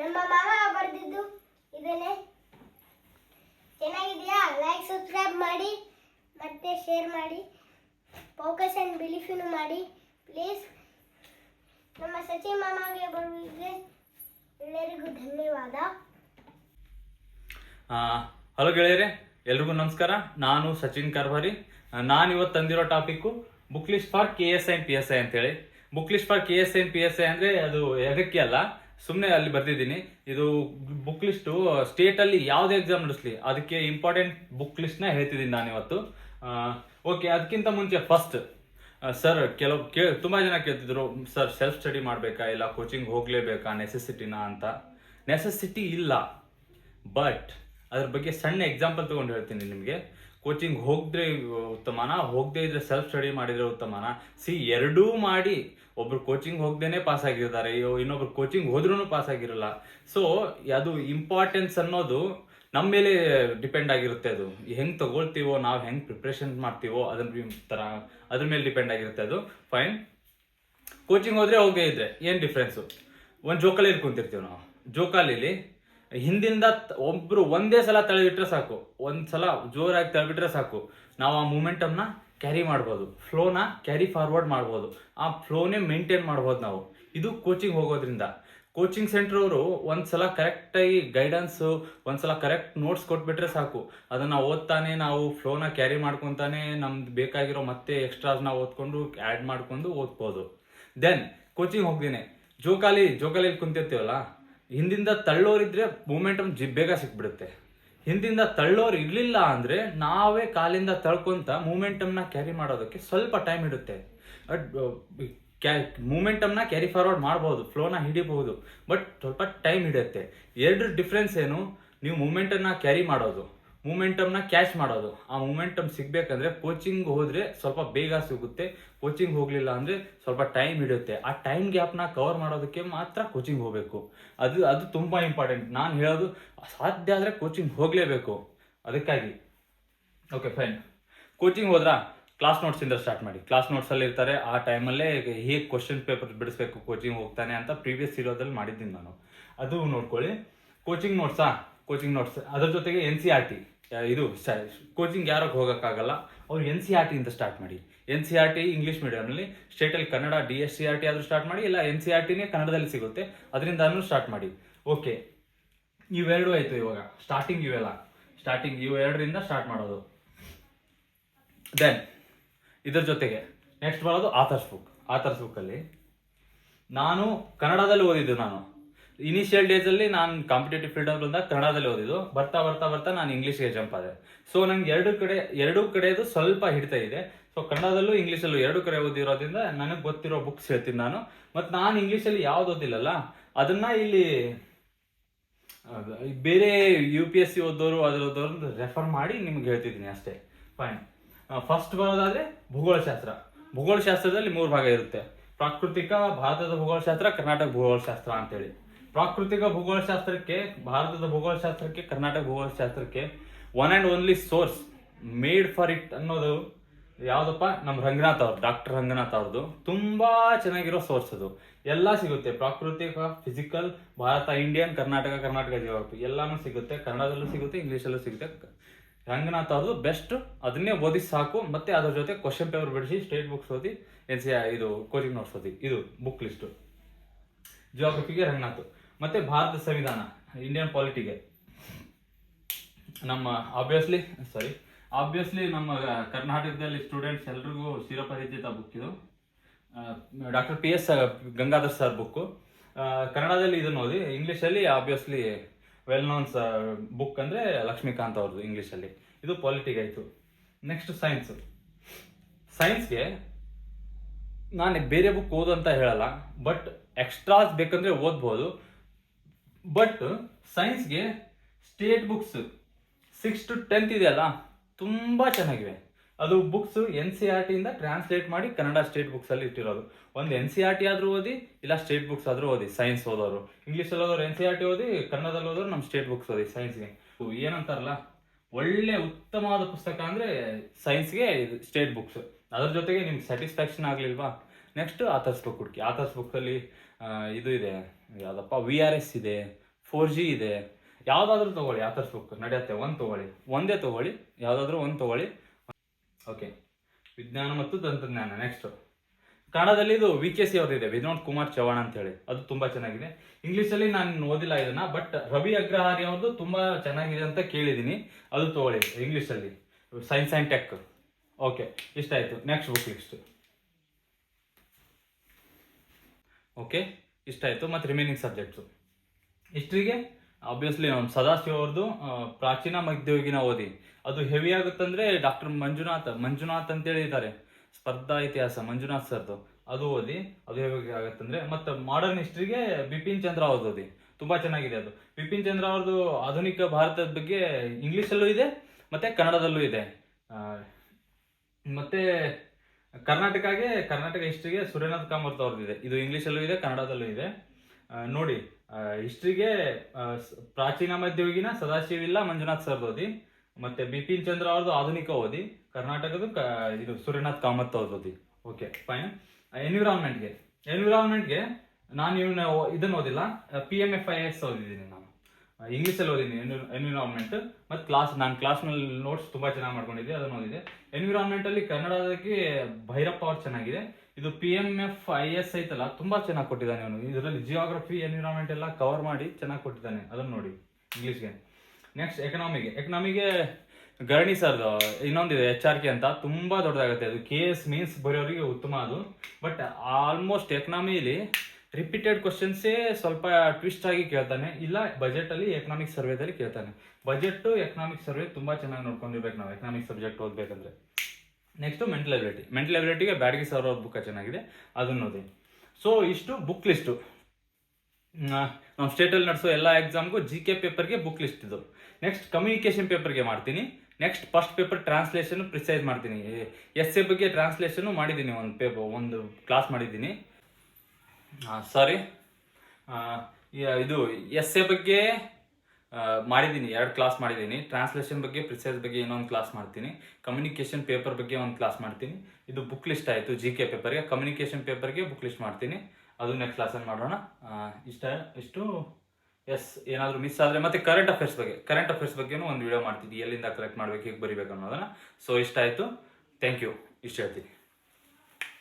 ನಮ್ಮ ಮಾವ ಬರೆದಿದ್ದು ಇದನ್ನೇ. ಚೆನ್ನಾಗಿದೆಯಾ? ಲೈಕ್ ಸಬ್ಸ್ಕ್ರೈಬ್ ಮಾಡಿ, ಮತ್ತೆ ಶೇರ್ ಮಾಡಿ ಫೋಕಸ್ ಆ್ಯಂಡ್ ಬಿಲೀಫಿನೂ ಮಾಡಿ ಪ್ಲೀಸ್ ನಮ್ಮ ಸಚಿನ್ ಮಾಮಾಗೆ ಬರುವಿಗೆ ಎಲ್ಲರಿಗೂ ಧನ್ಯವಾದ. ಹಲೋ ಗೆಳೆಯರೆ, ಎಲ್ರಿಗೂ ನಮಸ್ಕಾರ. ನಾನು ಸಚಿನ್ ಕರ್ವಾರಿ. ನಾನು ಇವತ್ತು ತಂದಿರೋ topic book list for K S I P S I ಅಂತೇಳಿ. Book list for K S I P S I ಅಂದರೆ ಅದು ಎದಕ್ಕೆ ಅಲ್ಲ ಸುಮ್ಮನೆ ಅಲ್ಲಿ ಬರ್ದಿದ್ದೀನಿ. ಇದು ಬುಕ್ ಲಿಸ್ಟು ಸ್ಟೇಟಲ್ಲಿ ಯಾವುದೇ ಎಕ್ಸಾಮ್ ನಡೆಸಲಿ, ಅದಕ್ಕೆ ಇಂಪಾರ್ಟೆಂಟ್ ಬುಕ್ ಲಿಸ್ಟ್ನ ಹೇಳ್ತಿದ್ದೀನಿ ನಾನು ಇವತ್ತು. ಓಕೆ ಅದಕ್ಕಿಂತ ಮುಂಚೆ ಫಸ್ಟ್ ಸರ್ ಕೆಲವು, ಕೇ, ತುಂಬ ಜನ ಕೇಳ್ತಿದ್ರು ಸರ್ ಸೆಲ್ಫ್ ಸ್ಟಡಿ ಮಾಡಬೇಕಾ, ಇಲ್ಲ ಕೋಚಿಂಗ್ ಹೋಗಲೇಬೇಕಾ ನೆಸೆಸಿಟಿನಾ ಅಂತ. ನೆಸೆಸಿಟಿ ಇಲ್ಲ ಬಟ್ ಅದ್ರ ಬಗ್ಗೆ ಸಣ್ಣ ಎಕ್ಸಾಂಪಲ್ ತಗೊಂಡು ಹೇಳ್ತೀನಿ ನಿಮಗೆ. ಕೋಚಿಂಗ್ ಹೋಗದೆ ಉತ್ತಮನ? ಹೋಗದೆ ಇದ್ರೆ ಸೆಲ್ಫ್ ಸ್ಟಡಿ ಮಾಡಿದ್ರೆ ಉತ್ತಮನ? ಸಿ, ಎರಡೂ ಮಾಡಿ ಒಬ್ರು ಕೋಚಿಂಗ್ ಹೋಗ್ದೇನೆ ಪಾಸ್ ಆಗಿರ್ತಾರೆ ಅಯ್ಯೋ, ಇನ್ನೊಬ್ರು ಕೋಚಿಂಗ್ ಹೋದ್ರೂ ಪಾಸ್ ಆಗಿರಲ್ಲ. ಸೊ ಅದು ಇಂಪಾರ್ಟೆನ್ಸ್ ಅನ್ನೋದು ನಮ್ಮ ಮೇಲೆ ಡಿಪೆಂಡ್ ಆಗಿರುತ್ತೆ ಅದು. ಹೆಂಗ್ ತಗೊಳ್ತೀವೋ, ನಾವು ಹೆಂಗ್ ಪ್ರಿಪ್ರೇಷನ್ ಮಾಡ್ತೀವೋ ಅದ್ರ ತರ, ಅದ್ರ ಮೇಲೆ ಡಿಪೆಂಡ್ ಆಗಿರುತ್ತೆ ಅದು. ಫೈನ್ ಕೋಚಿಂಗ್ ಹೋದ್ರೆ ಹೋಗೇ ಇದ್ರೆ ಏನ್ ಡಿಫ್ರೆನ್ಸು ಒಂದು ಜೋಕಾಲಿ ಕುಂತಿರ್ತೀವಿ ನಾವು. ಜೋಕಾಲಿಲಿ ಹಿಂದಿಂದ ಒಬ್ರು ಒಂದೇ ಸಲ ತಳ್ಳಿಬಿಟ್ರೆ ಸಾಕು. ಒಂದ್ ಸಲ ಜೋರಾಗಿ ತಳ್ಳಿಬಿಟ್ರೆ ಸಾಕು. ನಾವು ಆ ಮೂಮೆಂಟಮ್ನ ಕ್ಯಾರಿ ಮಾಡ್ಬೋದು. ಫ್ಲೋನ ಕ್ಯಾರಿ ಫಾರ್ವರ್ಡ್ ಮಾಡ್ಬೋದು. ಆ ಫ್ಲೋನೇ ಮೇಂಟೈನ್ ಮಾಡ್ಬೋದು ನಾವು. ಇದು ಕೋಚಿಂಗ್ ಹೋಗೋದ್ರಿಂದ. ಕೋಚಿಂಗ್ ಸೆಂಟರ್ ಅವರು ಒಂದ್ಸಲ ಕರೆಕ್ಟಾಗಿ ಗೈಡೆನ್ಸ್ ಒಂದ್ಸಲ ಕರೆಕ್ಟ್ ನೋಟ್ಸ್ ಕೊಟ್ಬಿಟ್ರೆ ಸಾಕು. ಅದನ್ನ ಓದ್ತಾನೆ ನಾವು, ಫ್ಲೋನ ಕ್ಯಾರಿ ಮಾಡ್ಕೊತಾನೆ ನಮ್ದು ಬೇಕಾಗಿರೋ ಮತ್ತೆ ಎಕ್ಸ್ಟ್ರಾಸ್ನ ಓದ್ಕೊಂಡು ಆ್ಯಡ್ ಮಾಡ್ಕೊಂಡು ಓದ್ಬೋದು. ದೆನ್ ಕೋಚಿಂಗ್ ಹೋಗ್ತೀನಿ ಜೋಕಾಲಿ ಜೋಕಾಲಿಯಲ್ಲಿ ಕುಂತಿರ್ತೀವಲ್ಲ? ಹಿಂದಿಂದ ತಳ್ಳೋರಿದ್ರೆ ಮೂಮೆಂಟಮ್ ಜಿ ಬೇಗ ಸಿಕ್ಬಿಡುತ್ತೆ. ಹಿಂದಿಂದ ತಳ್ಳೋರು ಇರಲಿಲ್ಲ ಅಂದ್ರೆ ನಾವೇ ಕಾಲಿಂದ ತಳ್ಕೊಂತ ಮೂಮೆಂಟಮ್ನ ಕ್ಯಾರಿ ಮಾಡೋದಕ್ಕೆ ಸ್ವಲ್ಪ ಟೈಮ್ ಇಡುತ್ತೆ. ಮೂಮೆಂಟಮ್ನ ಕ್ಯಾರಿ ಫಾರ್ವರ್ಡ್ ಮಾಡ್ಬೋದು ಫ್ಲೋನ ಹಿಡಿಬಹುದು ಬಟ್ ಸ್ವಲ್ಪ ಟೈಮ್ ಹಿಡಿಯುತ್ತೆ ಎರಡು ಡಿಫ್ರೆನ್ಸ್ ಏನು? ನೀವು ಮೂಮೆಂಟನ್ನ ಕ್ಯಾರಿ ಮಾಡೋದು. ಮೂಮೆಂಟಮ್ನ ಕ್ಯಾಚ್ ಮಾಡೋದು. ಆ ಮೂಮೆಂಟಮ್ ಸಿಗ್ಬೇಕಂದ್ರೆ ಕೋಚಿಂಗ್ ಹೋದರೆ ಸ್ವಲ್ಪ ಬೇಗ ಸಿಗುತ್ತೆ. ಕೋಚಿಂಗ್ ಹೋಗಲಿಲ್ಲ ಅಂದ್ರೆ ಸ್ವಲ್ಪ ಟೈಮ್ ಹಿಡಿಯುತ್ತೆ. ಆ ಟೈಮ್ ಗ್ಯಾಪ್ನ ಕವರ್ ಮಾಡೋದಕ್ಕೆ ಮಾತ್ರ ಕೋಚಿಂಗ್ ಹೋಗಬೇಕು. ಅದು ಅದು ತುಂಬಾ ಇಂಪಾರ್ಟೆಂಟ್ ನಾನು ಹೇಳೋದು ಸಾಧ್ಯ ಆದ್ರೆ ಕೋಚಿಂಗ್ ಹೋಗಲೇಬೇಕು. ಅದಕ್ಕಾಗಿ. ಓಕೆ ಫೈನ್ ಕೋಚಿಂಗ್ ಹೋದ್ರ? ಕ್ಲಾಸ್ ನೋಟ್ಸ್ ಇಂದ ಸ್ಟಾರ್ಟ್ ಮಾಡಿ. ಕ್ಲಾಸ್ ನೋಟ್ಸ್ ಅಲ್ಲಿ ಇರ್ತಾರೆ. ಆ ಟೈಮಲ್ಲೇ ಹೇಗೆ ಕ್ವಶನ್ ಪೇಪರ್ ಬಿಡಿಸ್ಬೇಕು ಕೋಚಿಂಗ್ ಹೋಗ್ತಾನೆ ಅಂತ ಪ್ರೀವಿಯಸ್ ಇರೋದ್ರಲ್ಲಿ ಮಾಡಿದ್ದೀನಿ ನಾನು. ಅದು ನೋಡ್ಕೊಳ್ಳಿ. ಕೋಚಿಂಗ್ ನೋಟ್ಸಾ ಕೋಚಿಂಗ್ ನೋಟ್ಸ್ ಅದ್ರ ಜೊತೆಗೆ ಎನ್ ಸಿ ಆರ್ ಟಿ ಇದು ಕೋಚಿಂಗ್ ಯಾರಕ್ಕೆ ಹೋಗೋಕ್ಕಾಗಲ್ಲ? ಅವ್ರು ಎನ್ ಸಿ ಆರ್ ಟಿಯಿಂದ ಸ್ಟಾರ್ಟ್ ಮಾಡಿ. N C R T English ಮೀಡಿಯಂನಲ್ಲಿ ಸ್ಟೇಟಲ್ಲಿ Kannada D S C R T ಆದರೂ ಸ್ಟಾರ್ಟ್ ಮಾಡಿ, ಇಲ್ಲ ಎನ್ ಸಿ ಆರ್ ಟಿನೇ ಕನ್ನಡದಲ್ಲಿ ಸಿಗುತ್ತೆ ಅದರಿಂದನೂ ಸ್ಟಾರ್ಟ್ ಮಾಡಿ. ಓಕೆ ಇವೆರಡು ಆಯಿತು ಇವಾಗ. ಸ್ಟಾರ್ಟಿಂಗ್ ಇವೆಲ್ಲ. ಸ್ಟಾರ್ಟಿಂಗ್ ಇವು ಎರಡರಿಂದ ಸ್ಟಾರ್ಟ್ ಮಾಡೋದು. ದೆನ್ ಇದರ ಜೊತೆಗೆ ನೆಕ್ಸ್ಟ್ ಬರೋದು ಆಥರ್ಸ್ ಬುಕ್ ಆಥರ್ಸ್ ಬುಕ್ಕಲ್ಲಿ ನಾನು ಕನ್ನಡದಲ್ಲಿ ಓದಿದ್ದು ನಾನು. ಇನಿಷಿಯಲ್ ಡೇಸ್ ಅಲ್ಲಿ ನಾನು ಕಾಂಪಿಟೇಟಿವ್ ಫೀಲ್ಡ್ ಬಂದಾಗ ಕನ್ನಡದಲ್ಲಿ ಓದಿದ್ದು. ಬರ್ತಾ ಬರ್ತಾ ಬರ್ತಾ ನಾನು ಇಂಗ್ಲೀಷ್ಗೆ ಜಂಪ್ ಆದೆ. ಸೊ ನಂಗೆ ಎರಡು ಕಡೆ, ಎರಡು ಕಡೆದು ಸ್ವಲ್ಪ ಹಿಡಿತ ಇದೆ. ಸೊ ಕನ್ನಡದಲ್ಲೂ ಇಂಗ್ಲೀಷಲ್ಲೂ ಎರಡು ಕಡೆ ಓದಿರೋದ್ರಿಂದ ನನಗೆ ಗೊತ್ತಿರೋ ಬುಕ್ಸ್ ಹೇಳ್ತೀನಿ ನಾನು. ಮತ್ತು ನಾನು ಇಂಗ್ಲೀಷಲ್ಲಿ ಯಾವ್ದು ಓದಿಲ್ಲಲ್ಲ, ಅದನ್ನ ಇಲ್ಲಿ ಬೇರೆ ಯು ಪಿ ಎಸ್ ಸಿ ಓದೋರು ಅದ್ರ ಓದೋರು ರೆಫರ್ ಮಾಡಿ ನಿಮ್ಗೆ ಹೇಳ್ತಿದ್ದೀನಿ ಅಷ್ಟೇ. ಫೈನ್ ಫಸ್ಟ್ ಬರೋದಾದ್ರೆ ಭೂಗೋಳಶಾಸ್ತ್ರ. ಭೂಗೋಳಶಾಸ್ತ್ರದಲ್ಲಿ ಮೂರು ಭಾಗ ಇರುತ್ತೆ. ಪ್ರಾಕೃತಿಕ, ಭಾರತದ ಭೂಗೋಳಶಾಸ್ತ್ರ, ಕರ್ನಾಟಕ ಭೂಗೋಳಶಾಸ್ತ್ರ ಅಂತೇಳಿ. ಪ್ರಾಕೃತಿಕ ಭೂಗೋಳಶಾಸ್ತ್ರಕ್ಕೆ, ಭಾರತದ ಭೂಗೋಳಶಾಸ್ತ್ರಕ್ಕೆ, Karnataka ಭೂಗೋಳಶಾಸ್ತ್ರಕ್ಕೆ one and only source made for it ಅನ್ನೋದು ಯಾವುದಪ್ಪ? ನಮ್ಮ ರಂಗನಾಥ್ ಅವ್ರು ಡಾಕ್ಟರ್ ರಂಗನಾಥ್ ಅವ್ರದ್ದು. ತುಂಬ ಚೆನ್ನಾಗಿರೋ ಸೋರ್ಸ್ ಅದು. ಎಲ್ಲ ಸಿಗುತ್ತೆ. ಪ್ರಾಕೃತಿಕ physical Bharat Indian Karnataka Karnataka geography ಎಲ್ಲಾನು ಸಿಗುತ್ತೆ. ಕನ್ನಡದಲ್ಲೂ ಸಿಗುತ್ತೆ, ಇಂಗ್ಲೀಷಲ್ಲೂ ಸಿಗುತ್ತೆ. ರಂಗನಾಥ್ ಅವ್ರದ್ದು ಬೆಸ್ಟ್ ಅದನ್ನೇ ಓದಿ ಸಾಕು. ಮತ್ತೆ ಅದ್ರ ಜೊತೆ ಕ್ವಶನ್ ಪೇಪರ್ ಬಿಡಿಸಿ ಸ್ಟೇಟ್ ಬುಕ್ಸ್ ಓದಿ ಎನ್ ಸಿ ಇದು ಕೋಚಿಂಗ್ ನೋಟ್ಸ್ ಓದಿ. ಇದು ಬುಕ್ ಲಿಸ್ಟು ಜಿಯೋಗ್ರಫಿಗೆ ರಂಗನಾಥ್. ಮತ್ತೆ ಭಾರತ ಸಂವಿಧಾನ ಇಂಡಿಯನ್ ಪಾಲಿಟಿಗೆ ನಮ್ಮ ಆಬ್ವಿಯಸ್ಲಿ ಸಾರಿ ಆಬ್ವಿಯಸ್ಲಿ ನಮ್ಮ ಕರ್ನಾಟಕದಲ್ಲಿ ಸ್ಟೂಡೆಂಟ್ಸ್ ಎಲ್ರಿಗೂ ಶಿರಪರಿಚಿತ ಬುಕ್ ಇದು. Doctor P S Gangadhar sir book ಕನ್ನಡದಲ್ಲಿ ಇದನ್ನು ಓದಿ ಇಂಗ್ಲೀಷಲ್ಲಿ ಆಬ್ವಿಯಸ್ಲಿ ವೆಲ್ ನೋನ್ ಬುಕ್ ಅಂದರೆ ಲಕ್ಷ್ಮೀಕಾಂತ್ ಅವ್ರದ್ದು ಇಂಗ್ಲೀಷಲ್ಲಿ ಇದು ಪಾಲಿಟಿಕ್ ಆಯಿತು. ನೆಕ್ಸ್ಟ್ ಸೈನ್ಸ್ ಸೈನ್ಸ್ಗೆ ನಾನು ಬೇರೆ ಬುಕ್ ಓದು ಅಂತ ಹೇಳಲ್ಲ ಬಟ್ ಎಕ್ಸ್ಟ್ರಾಸ್ ಬೇಕಂದ್ರೆ ಓದ್ಬೋದು. But ಸೈನ್ಸ್ಗೆ state books six to tenth ಇದೆಯಲ್ಲ ತುಂಬ ಚೆನ್ನಾಗಿವೆ. ಅದು ಬುಕ್ಸ್ ಎನ್ ಸಿ ಆರ್ ಟಿಯಿಂದ ಟ್ರಾನ್ಸ್ಲೇಟ್ ಮಾಡಿ ಕನ್ನಡ ಸ್ಟೇಟ್ ಬುಕ್ಸಲ್ಲಿ ಇಟ್ಟಿರೋದು. ಒಂದು ಎನ್ ಸಿ ಆರ್ ಟಿ ಆದ್ರೂ ಓದಿ, ಇಲ್ಲ ಸ್ಟೇಟ್ ಬುಕ್ಸ್ ಆದ್ರೂ ಓದಿ ಸೈನ್ಸ್ ಓದೋರು. ಇಂಗ್ಲೀಷಲ್ಲಿ ಓದೋರು ಎನ್ ಸಿ ಆರ್ ಟಿ ಓದಿ, ಕನ್ನಡದಲ್ಲಿ ಓದೋರು ನಮ್ಮ ಸ್ಟೇಟ್ ಬುಕ್ಸ್ ಓದಿ ಸೈನ್ಸ್ಗೆ ಏನಂತಾರಲ್ಲ? ಒಳ್ಳೆ ಉತ್ತಮವಾದ ಪುಸ್ತಕ ಅಂದ್ರೆ ಸೈನ್ಸ್ಗೆ ಸ್ಟೇಟ್ ಬುಕ್ಸ್ ಅದ್ರ ಜೊತೆಗೆ ನಿಮ್ಗೆ ಸ್ಯಾಟಿಸ್ಫ್ಯಾಕ್ಷನ್ ಆಗ್ಲಿಲ್ವಾ? ನೆಕ್ಸ್ಟ್ ಆಥರ್ಸ್ ಬುಕ್ ಹುಡುಕಿ. ಆಥರ್ಸ್ ಬುಕ್ಕಲ್ಲಿ ಇದು ಇದೆ. ಯಾವುದಪ್ಪ? ವಿ ಆರ್ ಎಸ್ ಇದೆ ಫೋರ್ ಜಿ ಇದೆ. ಯಾವುದಾದ್ರೂ ತೊಗೊಳ್ಳಿ ಯಾವ ಬುಕ್ ನಡೆಯುತ್ತೆ. ಒಂದು ತೊಗೊಳ್ಳಿ. ಒಂದೇ ತೊಗೊಳ್ಳಿ, ಯಾವುದಾದ್ರೂ ಒಂದು ತೊಗೊಳ್ಳಿ. ಓಕೆ ವಿಜ್ಞಾನ ಮತ್ತು ತಂತ್ರಜ್ಞಾನ ನೆಕ್ಸ್ಟ್ ಕನ್ನಡದಲ್ಲಿ ಇದು ವಿ ಕೆ ಸಿ ಅವ್ರಿದೆ ವಿನೋದ್ ಕುಮಾರ್ ಚವಾಣ್ ಅಂತ ಹೇಳಿ ಅದು ತುಂಬಾ ಚೆನ್ನಾಗಿದೆ. ಇಂಗ್ಲೀಷಲ್ಲಿ ನಾನು ಓದಿಲ್ಲ ಇದನ್ನ ಬಟ್ ರವಿ ಅಗ್ರಹಾರಿ ಅವ್ರದ್ದು ತುಂಬಾ ಚೆನ್ನಾಗಿದೆ ಅಂತ ಕೇಳಿದ್ದೀನಿ. ಅದು ತಗೊಳ್ಳಿ ಇಂಗ್ಲೀಷಲ್ಲಿ ಸೈನ್ಸ್ ಆ್ಯಂಡ್ ಟೆಕ್ ಓಕೆ ಇಷ್ಟ ಆಯ್ತು ನೆಕ್ಸ್ಟ್ ಬುಕ್ ಲಿಸ್ಟ್ ಓಕೆ ಇಷ್ಟ ಆಯಿತು ಮತ್ತು ರಿಮೈನಿಂಗ್ ಸಬ್ಜೆಕ್ಟ್ಸು ಹಿಸ್ಟ್ರಿಗೆ ಆಬ್ವಿಯಸ್ಲಿ ನಮ್ಮ ಸದಾಶಿವ ಅವ್ರದ್ದು ಪ್ರಾಚೀನ ಮಧ್ಯಯುಗಿನ ಓದಿ. ಅದು ಹೆವಿ ಆಗುತ್ತಂದರೆ ಡಾಕ್ಟರ್ ಮಂಜುನಾಥ್ ಮಂಜುನಾಥ್ ಅಂತೇಳಿ ಇದ್ದಾರೆ ಸ್ಪರ್ಧಾ ಇತಿಹಾಸ, ಮಂಜುನಾಥ್ ಸರ್ದು. ಅದು ಓದಿ, ಅದು ಹೇಗೆ ಆಗುತ್ತಂದರೆ ಮತ್ತು ಮಾಡರ್ನ್ ಹಿಸ್ಟ್ರಿಗೆ ಬಿಪಿನ್ ಚಂದ್ರ ಅವ್ರದ್ದು ಓದಿ. ತುಂಬ ಚೆನ್ನಾಗಿದೆ ಅದು. ಬಿಪಿನ್ ಚಂದ್ರ ಅವ್ರದ್ದು ಆಧುನಿಕ ಭಾರತದ ಬಗ್ಗೆ ಇಂಗ್ಲೀಷಲ್ಲೂ ಇದೆ, ಮತ್ತು ಕನ್ನಡದಲ್ಲೂ ಇದೆ. ಮತ್ತೆ ಕರ್ನಾಟಕಗೆ, ಕರ್ನಾಟಕ ಹಿಸ್ಟ್ರಿಗೆ ಸೂರ್ಯನಾಥ್ ಕಾಮತ್ ಅವ್ರದ್ದಿದೆ. ಇದು ಇಂಗ್ಲೀಷಲ್ಲೂ ಇದೆ, ಕನ್ನಡದಲ್ಲೂ ಇದೆ. ನೋಡಿ ಹಿಸ್ಟ್ರಿಗೆ ಪ್ರಾಚೀನ ಮಧ್ಯಯುಗಿನ ಸದಾಶಿವಿಲ್ಲ ಮಂಜುನಾಥ್ ಸರ್ ಓದಿ ಮತ್ತೆ ಬಿಪಿನ್ ಚಂದ್ರ ಅವ್ರದ್ದು ಆಧುನಿಕ ಓದಿ. ಕರ್ನಾಟಕದ ಇದು ಸೂರ್ಯನಾಥ್ ಕಾಮತ್ ಅವ್ರದ್ದು ಓದಿ ಓಕೆ ಫೈನ್ ಎನ್ವಿರಾನ್ಮೆಂಟ್ಗೆ ಎನ್ವಿರಾನ್ಮೆಂಟ್ಗೆ ನಾನು ಇವನ್ನ ಇದನ್ನ ಓದಿಲ್ಲ. P M F I S ಓದಿದ್ದೀನಿ ನಾನು. ಇಂಗ್ಲೀಷಲ್ಲಿ ಓದಿದ್ದೀನಿ. ಎನ್ವಿರಾನ್ಮೆಂಟ್ ಮತ್ತು ಕ್ಲಾಸ್ ನಾನು ಕ್ಲಾಸ್ನಲ್ಲಿ ನೋಟ್ಸ್ ತುಂಬ ಚೆನ್ನಾಗಿ ಮಾಡ್ಕೊಂಡಿದ್ದೆ, ಅದನ್ನು ಓದಿದೆ ಎನ್ವಿರಾನ್ಮೆಂಟಲ್ಲಿ ಕನ್ನಡದಕ್ಕೆ ಭೈರಪ್ಪ ಅವ್ರು ಚೆನ್ನಾಗಿದೆ. ಇದು P M F I S ಐತಲ್ಲ, ತುಂಬ ಚೆನ್ನಾಗಿ ಕೊಟ್ಟಿದ್ದಾನೆ ಅವನು. ಇದರಲ್ಲಿ ಜಿಯೋಗ್ರಫಿ ಎನ್ವಿರಾನ್ಮೆಂಟ್ ಎಲ್ಲ ಕವರ್ ಮಾಡಿ ಚೆನ್ನಾಗಿ ಕೊಟ್ಟಿದ್ದಾನೆ, ಅದನ್ನು ನೋಡಿ ಇಂಗ್ಲೀಷ್ಗೆ ನೆಕ್ಸ್ಟ್ ಎಕನಾಮಿಗೆ ಎಕನಾಮಿಗೆ ಗರಣಿ ಸರ್ ಇನ್ನೊಂದಿದೆ ಎಚ್ ಆರ್ ಕೆ ಅಂತ. ತುಂಬಾ ದೊಡ್ಡದಾಗುತ್ತೆ. ಅದು ಕೆ ಎಸ್ ಮೀನ್ಸ್ ಬರೆಯೋರಿಗೆ ಉತ್ತಮ ಅದು. ಬಟ್ ಆಲ್ಮೋಸ್ಟ್ ಎಕನಾಮಿಲಿ ರಿಪೀಟೆಡ್ ಕ್ವಶನ್ಸೇ ಸ್ವಲ್ಪ ಟ್ವಿಸ್ಟ್ ಆಗಿ ಕೇಳ್ತಾನೆ. ಇಲ್ಲ ಬಜೆಟ್ ಅಲ್ಲಿ ಎಕನಾಮಿಕ್ ಸರ್ವೇದಲ್ಲಿ ಕೇಳ್ತಾನೆ. ಬಜೆಟ್ ಎಕನಾಮಿಕ್ ಸರ್ವೆ ತುಂಬಾ ಚೆನ್ನಾಗಿ ನೋಡ್ಕೊಂಡಿರ್ಬೇಕು ನಾವು ಎಕನಾಮಿಕ್ ಸಬ್ಜೆಕ್ಟ್ ಓದಬೇಕಂದ್ರೆ. ನೆಕ್ಸ್ಟ್ ಮೆಂಟಲ್ ಎಬಿಲಿಟಿ ಮೆಂಟಲ್ ಎಬಿಲಿಟಿಗೆ ಬ್ಯಾಡ್ಗೆ ಸರ್ ಅವ್ರ ಬುಕ್ ಚೆನ್ನಾಗಿದೆ. ಅದನ್ನ ಓದಿ. ಸೊ ಇಷ್ಟು ಬುಕ್ ಲಿಸ್ಟು ನಮ್ಮ ಸ್ಟೇಟಲ್ಲಿ ನಡೆಸೋ ಎಲ್ಲ ಎಕ್ಸಾಮ್ಗೂ ಜಿ ಕೆ ಪೇಪರ್ಗೆ ಬುಕ್ ಲಿಸ್ಟ್ ಇದು. ನೆಕ್ಸ್ಟ್ ಕಮ್ಯುನಿಕೇಶನ್ ಪೇಪರ್ಗೆ ಮಾಡ್ತೀನಿ. Next first paper translation precise ಮಾಡ್ತೀನಿ. ಎಸ್ ಎ ಬಗ್ಗೆ ಟ್ರಾನ್ಸ್ಲೇಷನ್ ಮಾಡಿದ್ದೀನಿ. ಒಂದು ಪೇಪರ್ ಒಂದು ಕ್ಲಾಸ್ ಮಾಡಿದ್ದೀನಿ. ಸಾರಿ ಇದು ಎಸ್ ಎ ಬಗ್ಗೆ ಮಾಡಿದ್ದೀನಿ. ಎರಡು ಕ್ಲಾಸ್ ಮಾಡಿದ್ದೀನಿ. ಟ್ರಾನ್ಸ್ಲೇಷನ್ ಬಗ್ಗೆ ಪ್ರಿಸೈಸ್ ಬಗ್ಗೆ ಇನ್ನೊಂದು ಕ್ಲಾಸ್ ಮಾಡ್ತೀನಿ. ಕಮ್ಯುನಿಕೇಶನ್ ಪೇಪರ್ ಬಗ್ಗೆ ಒಂದು ಕ್ಲಾಸ್ ಮಾಡ್ತೀನಿ. ಇದು ಬುಕ್ ಲಿಸ್ಟ್ ಆಯಿತು ಜಿ ಕೆ ಪೇಪರ್ಗೆ ಕಮ್ಯುನಿಕೇಶನ್ ಪೇಪರ್ಗೆ ಬುಕ್ ಲಿಸ್ಟ್ ಮಾಡ್ತೀನಿ. ಅದು ನೆಕ್ಸ್ಟ್ ಕ್ಲಾಸಲ್ಲಿ ಮಾಡೋಣ. ಇಷ್ಟ, ಇಷ್ಟು. ಎಸ್ ಏನಾದರೂ ಮಿಸ್ ಆದರೆ ಮತ್ತೆ ಕರೆಂಟ್ ಅಫೇರ್ಸ್ ಬಗ್ಗೆ. ಕರೆಂಟ್ ಅಫೇರ್ಸ್ ಬಗ್ಗೆನೂ ಒಂದು ವಿಡಿಯೋ ಮಾಡ್ತೀನಿ. ಎಲ್ಲಿಂದ ಕಲೆಕ್ಟ್ ಮಾಡ್ಬೇಕು, ಹೇಗೆ ಬರಿಬೇಕು ಅನ್ನೋದನ್ನ. ಸೊ ಇಷ್ಟ ಆಯಿತು. ಥ್ಯಾಂಕ್ ಯು ಇಷ್ಟು ಹೇಳ್ತೀನಿ.